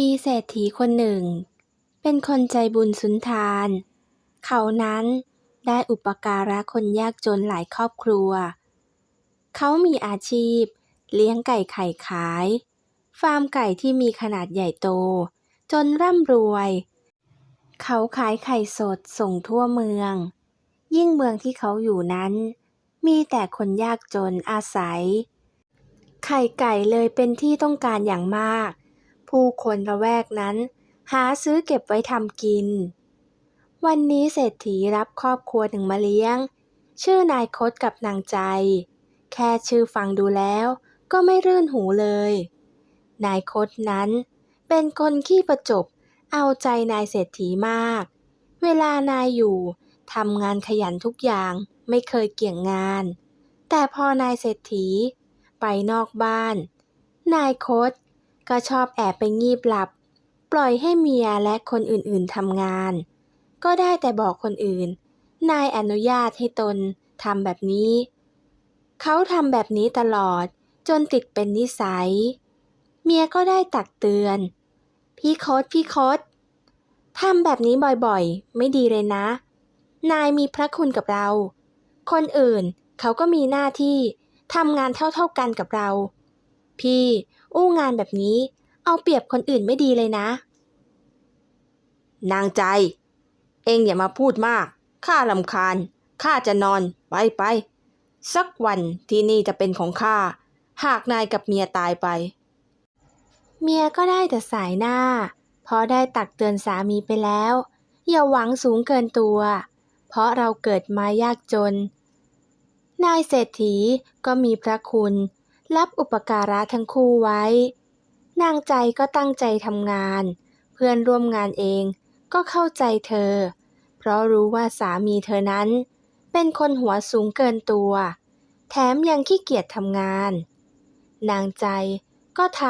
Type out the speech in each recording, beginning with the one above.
มีเศรษฐีคนหนึ่ง เป็นคนใจบุญสุนทาน เขานั้นได้อุปการะคนยากจนหลายครอบครัว เขามีอาชีพ เลี้ยงไก่ไข่ขาย ฟาร์มไก่ที่มีขนาดใหญ่โต จนร่ำรวย เขาขายไข่สดส่งทั่วเมือง ยิ่งเมืองที่เขาอยู่นั้น มีแต่คนยากจนอาศัย ไข่ไก่เลยเป็นที่ต้องการอย่างมาก ผู้คนละแวกนั้น หาซื้อเก็บไว้ทำกิน วันนี้เศรษฐีรับครอบครัวหนึ่งมาเลี้ยง ชื่อนายคดกับนางใจ แค่ชื่อฟังดูแล้วก็ไม่รื่นหูเลย นายคดนั้น เป็นคนขี้ประจบ เอาใจนายเศรษฐีมาก เวลานายอยู่ทำงานขยันทุกอย่างไม่เคยเกี่ยงงาน แต่พอนายเศรษฐี ไปนอกบ้าน นายคด ก็ชอบแอบไปงีบหลับ ปล่อยให้เมียและคนอื่นๆทำงาน ก็ได้แต่บอกคนอื่น นายอนุญาตให้ตนทำแบบนี้ เขาทำแบบนี้ตลอดจนติดเป็นนิสัย เมียก็ได้ตักเตือน พี่คดพี่คดทำแบบนี้บ่อยๆ ไม่ดีเลยนะ นายมีพระคุณกับเรา คนอื่นเขาก็มีหน้าที่ทำงานเท่าๆกันกับเรา พี่ อู้งานแบบนี้ เอาเปรียบคนอื่นไม่ดีเลยนะ นางใจ เองอย่ามาพูดมาก ข้าลำคาญ ข้าจะนอน ไปไป สักวันที่นี่จะเป็นของข้า หากนายกับเมียตายไป เมียก็ได้แต่สายหน้า เพราะได้ตักเตือนสามีไปแล้ว อย่าหวังสูงเกินตัว เพราะเราเกิดมายากจน นายเศรษฐีก็มีพระคุณ รับอุปการะทั้งคู่ไว้ นางใจก็ตั้งใจทำงาน เพื่อนร่วมงานเองก็เข้าใจเธอ เพราะรู้ว่าสามีเธอนั้น เป็นคนหัวสูงเกินตัว แถมยังขี้เกียจทำงาน นางใจก็ท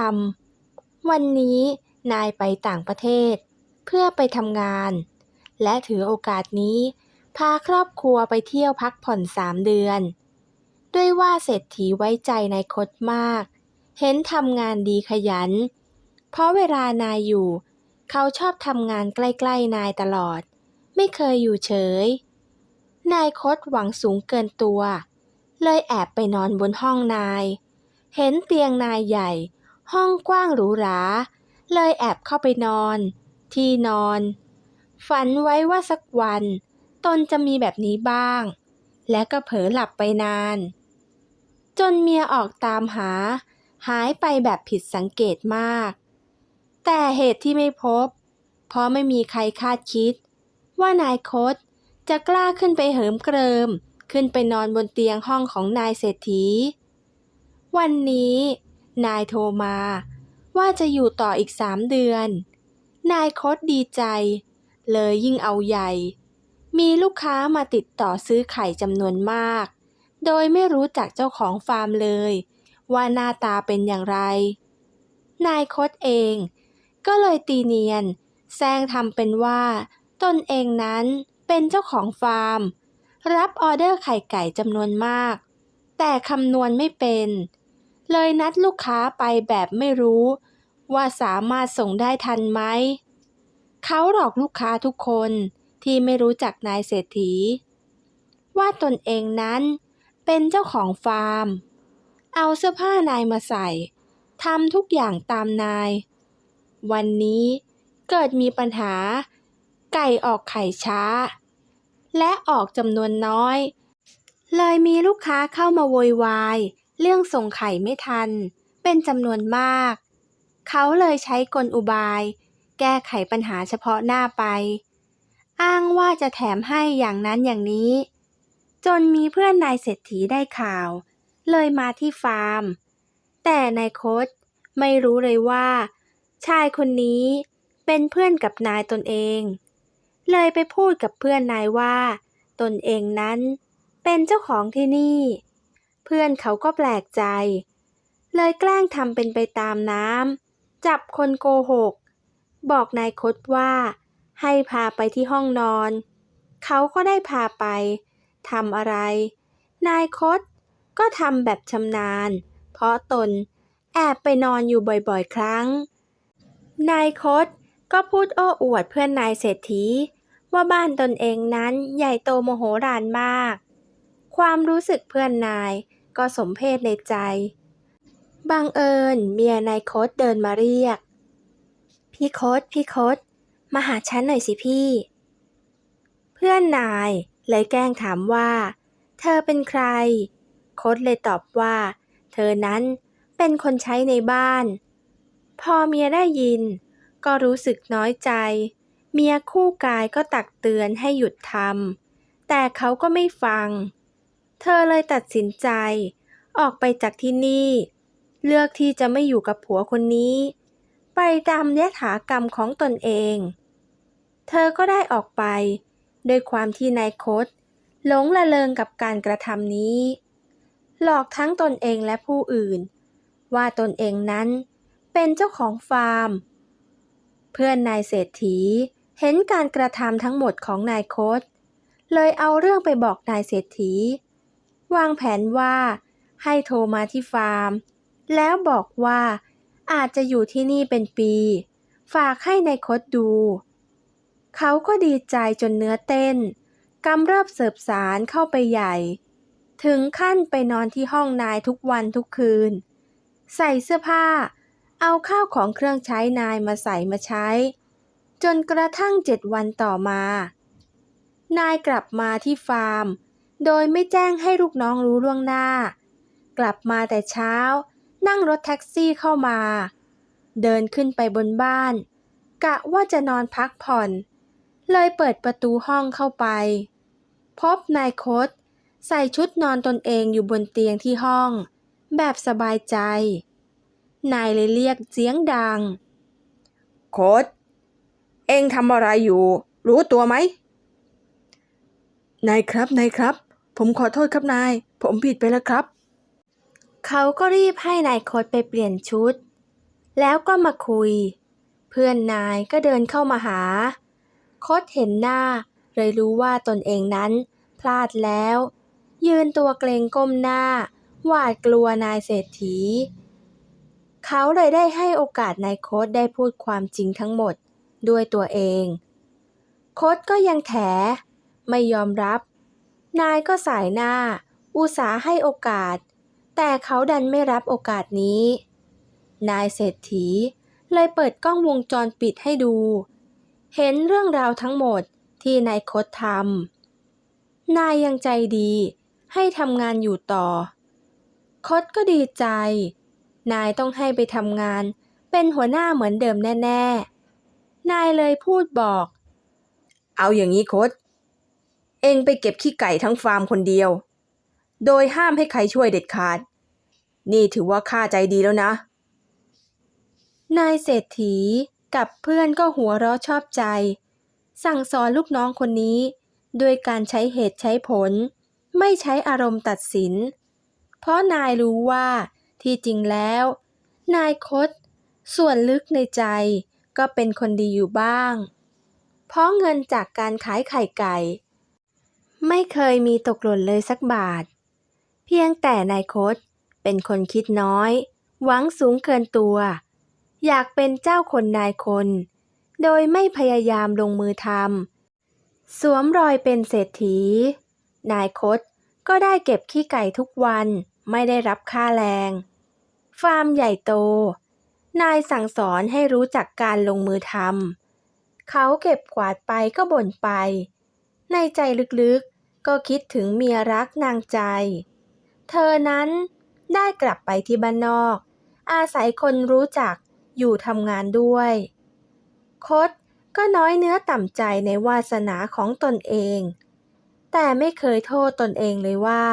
ำวันนี้นายไปต่างประเทศ เพื่อไปทำงาน และถือโอกาสนี้ พาครอบครัวไปเที่ยวพักผ่อนสามเดือน ด้วยว่าเศรษฐีไว้ใจนายคดมาก เห็นทำงานดีขยัน เพราะเวลานายอยู่ เขาชอบทำงานใกล้ๆนายตลอด ไม่เคยอยู่เฉย นายคดหวังสูงเกินตัว เลยแอบไปนอนบนห้องนาย เห็นเตียงนายใหญ่ ห้องกว้างหรูหรา เลยแอบเข้าไปนอน ที่นอน ฝันไว้ว่าสักวัน ตนจะมีแบบนี้บ้างและก็เผลอหลับไปนาน จนเมียออกตามหา หายไปแบบผิดสังเกตมาก แต่เหตุที่ไม่พบ เพราะไม่มีใครคาดคิด ว่านายคดจะกล้าขึ้นไปเหิมเกริม ขึ้นไปนอนบนเตียงห้องของนายเศรษฐี วันนี้ นายโทรมา ว่าจะอยู่ต่ออีกสามเดือน นายคดดีใจ เลยยิ่งเอาใหญ่ มีลูกค้ามาติดต่อซื้อไข่จำนวนมาก โดยไม่รู้จักเจ้าของฟาร์มเลย ว่าหน้าตาเป็นอย่างไร นายคดเอง ก็เลยตีเนียนแซงทำเป็นว่า ตนเองนั้นเป็นเจ้าของฟาร์ม รับออเดอร์ไข่ไก่จำนวนมาก แต่คำนวณไม่เป็น เลยนัดลูกค้าไปแบบไม่รู้ ว่าสามารถส่งได้ทันไหม เขาหลอกลูกค้าทุกคนที่ไม่รู้จักนายเศรษฐี ว่าตนเองนั้น เป็นเจ้าของฟาร์ม เอาเสื้อผ้านายมาใส่ทำทุกอย่างตามนาย วันนี้เกิดมีปัญหา ไก่ออกไข่ช้า และออกจำนวนน้อย เลยมีลูกค้าเข้ามาโวยวาย เรื่องส่งไข่ไม่ทัน เป็นจำนวนมาก เขาเลยใช้กลอุบาย แก้ไขปัญหาเฉพาะหน้าไป อ้างว่าจะแถมให้อย่างนั้นอย่างนี้ จนมีเพื่อนนายเศรษฐีได้ข่าว เลยมาที่ฟาร์ม แต่นายคดไม่รู้เลยว่า ชายคนนี้เป็นเพื่อนกับนายตนเอง เลยไปพูดกับเพื่อนนายว่า ตนเองนั้นเป็นเจ้าของที่นี่ เพื่อนเขาก็แปลกใจ เลยแกล้งทำเป็นไปตามน้ำจับคนโกหก บอกนายคดว่า ให้พาไปที่ห้องนอน เขาก็ได้พาไป ทำอะไร นายคดก็ทำแบบชำนาญ เพราะตนแอบไปนอนอยู่บ่อยๆ ครั้ง นายคดก็พูดโอ้อวดเพื่อนนายเศรษฐี ว่าบ้านตนเองนั้นใหญ่โตโมโหรานมาก ความรู้สึกเพื่อนนายก็สมเพศในใจ บังเอิญเมียนายคดเดินมาเรียก พี่คดพี่คดมาหาฉันหน่อยสิพี่ เพื่อนนาย เลยแกล้งถามว่า เธอเป็นใครคดเลยตอบว่า เธอนั้นเป็นคนใช้ในบ้าน พอเมียได้ยิน ก็รู้สึกน้อยใจ เมียคู่กายก็ตักเตือนให้หยุดทำแต่เขาก็ไม่ฟัง เธอเลยตัดสินใจ ออกไปจากที่นี่ เลือกที่จะไม่อยู่กับผัวคนนี้ ไปตามยถากรรมของตนเอง เธอก็ได้ออกไป โดยความที่นายคดหลงละเลงกับการกระทำนี้ หลอกทั้งตนเองและผู้อื่น ว่าตนเองนั้นเป็นเจ้าของฟาร์ม เพื่อนนายเศรษฐีเห็นการกระทำทั้งหมดของนายคดเลยเอาเรื่องไปบอกนายเศรษฐี วางแผนว่าให้โทรมาที่ฟาร์ม แล้วบอกว่าอาจจะอยู่ที่นี่เป็นปี ฝากให้นายคดดู เขาก็ดีใจจนเนื้อเต้นกำเริบเสิบสารเข้าไปใหญ่ ถึงขั้นไปนอนที่ห้องนายทุกวันทุกคืน ใส่เสื้อผ้า เอาข้าวของเครื่องใช้นายมาใส่มาใช้ จนกระทั่งเจ็ดวันต่อมา นายกลับมาที่ฟาร์ม โดยไม่แจ้งให้ลูกน้องรู้ล่วงหน้า กลับมาแต่เช้า นั่งรถแท็กซี่เข้ามา เดินขึ้นไปบนบ้าน กะว่าจะนอนพักผ่อน เลยเปิดประตูห้องเข้าไป พบนายคดใส่ชุดนอนตนเองอยู่บนเตียงที่ห้อง แบบสบายใจ นายเลยเรียกเสียงดัง โคดเอ็งทำอะไรอยู่ รู้ตัวไหม นายครับนายครับ ผมขอโทษครับนาย ผมผิดไปแล้วครับ เขาก็รีบให้นายคดไปเปลี่ยนชุด แล้วก็มาคุย เพื่อนนายก็เดินเข้ามาหา คดเห็นหน้า เลยรู้ว่าตนเองนั้น พลาดแล้ว ยืนตัวเกรงก้มหน้า หวาดกลัวนายเศรษฐี เขาเลยได้ให้โอกาสนายโคดได้พูดความจริงทั้งหมดด้วยตัวเอง โคดก็ยังแถ ไม่ยอมรับ นายก็สายหน้า อุตสาห์ให้โอกาส แต่เขาดันไม่รับโอกาสนี้ นายเศรษฐีเลยเปิดกล้องวงจรปิดให้ดู เห็นเรื่องราวทั้งหมดที่นายคดทำนายยังใจดีให้ทำงานอยู่ต่อ คดก็ดีใจ นายต้องให้ไปทำงาน เป็นหัวหน้าเหมือนเดิมแน่ ๆ นายเลยพูดบอก เอาอย่างนี้คด เองไปเก็บขี้ไก่ทั้งฟาร์มคนเดียว โดยห้ามให้ใครช่วยเด็ดขาด นี่ถือว่าข้าใจดีแล้วนะ นายเศรษฐี กับเพื่อนก็หัวเราะชอบใจ สั่งสอนลูกน้องคนนี้ ด้วยการใช้เหตุใช้ผล ไม่ใช้อารมณ์ตัดสิน เพราะนายรู้ว่าที่จริงแล้ว นายคดส่วนลึกในใจก็เป็นคนดีอยู่บ้าง เพราะเงินจากการขายไข่ไก่ ไม่เคยมีตกหล่นเลยสักบาท เพียงแต่นายคดเป็นคนคิดน้อย หวังสูงเกินตัว อยากเป็นเจ้าคนนายคน โดยไม่พยายามลงมือทำสวมรอยเป็นเศรษฐี นายคดก็ได้เก็บขี้ไก่ทุกวันไม่ได้รับค่าแรง ฟาร์มใหญ่โต นายสั่งสอนให้รู้จักการลงมือทำเขาเก็บกวาดไปก็บ่นไป ในใจลึกๆก็คิดถึงเมียรักนางใจ เธอนั้นได้กลับไปที่บ้านนอก อาศัยคนรู้จัก อยู่ทำงานด้วย คดก็น้อยเนื้อต่ำใจในวาสนาของตนเอง แต่ไม่เคยโทษตนเองเลยว่า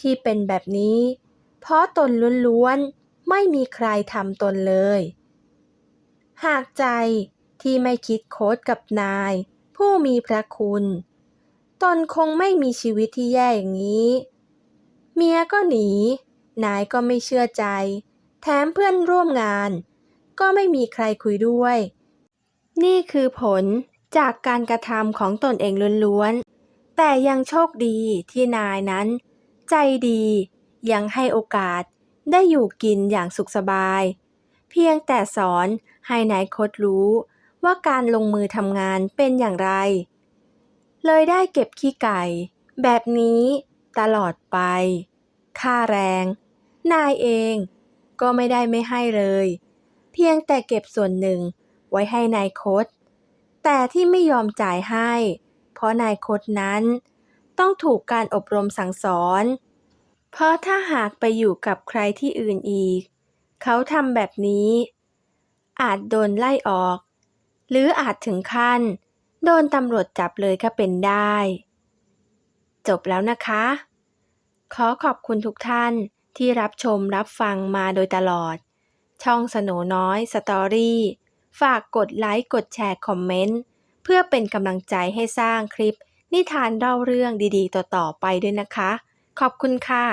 ที่เป็นแบบนี้ เพราะตนล้วนๆ ไม่มีใครทำตนเลย หากใจที่ไม่คิดโคดกับนาย ผู้มีพระคุณ ตนคงไม่มีชีวิตที่แย่อย่างนี้ เมียก็หนี นายก็ไม่เชื่อใจ แถมเพื่อนร่วมงาน ก็ไม่มีใครคุยด้วย นี่คือผลจากการกระทำของตนเองล้วนๆ แต่ยังโชคดีที่นายนั้น ใจดียังให้โอกาสได้อยู่กินอย่างสุขสบาย เพียงแต่สอนให้นายคดรู้ว่าการลงมือทำงานเป็นอย่างไร เลยได้เก็บขี้ไก่ แบบนี้ตลอดไป ค่าแรง นายเองก็ไม่ได้ไม่ให้เลย เพียงแต่เก็บส่วนหนึ่งไว้ให้นายคดแต่ที่ไม่ยอมจ่ายให้ เพราะนายคดนั้น ต้องถูกการอบรมสั่งสอน เพราะถ้าหากไปอยู่กับใครที่อื่นอีก เขาทำแบบนี้ อาจโดนไล่ออก หรืออาจถึงขั้น โดนตำรวจจับเลยก็เป็นได้ จบแล้วนะคะ ขอขอบคุณทุกท่านที่รับชมรับฟังมาโดยตลอด ช่องสโหนน้อยสตอรี่ ฝากกดไลค์กดแชร์คอมเมนต์ เพื่อเป็นกำลังใจให้สร้างคลิป นิทานเล่าเรื่องดีๆ ต่อๆไปด้วยนะคะ ขอบคุณค่ะ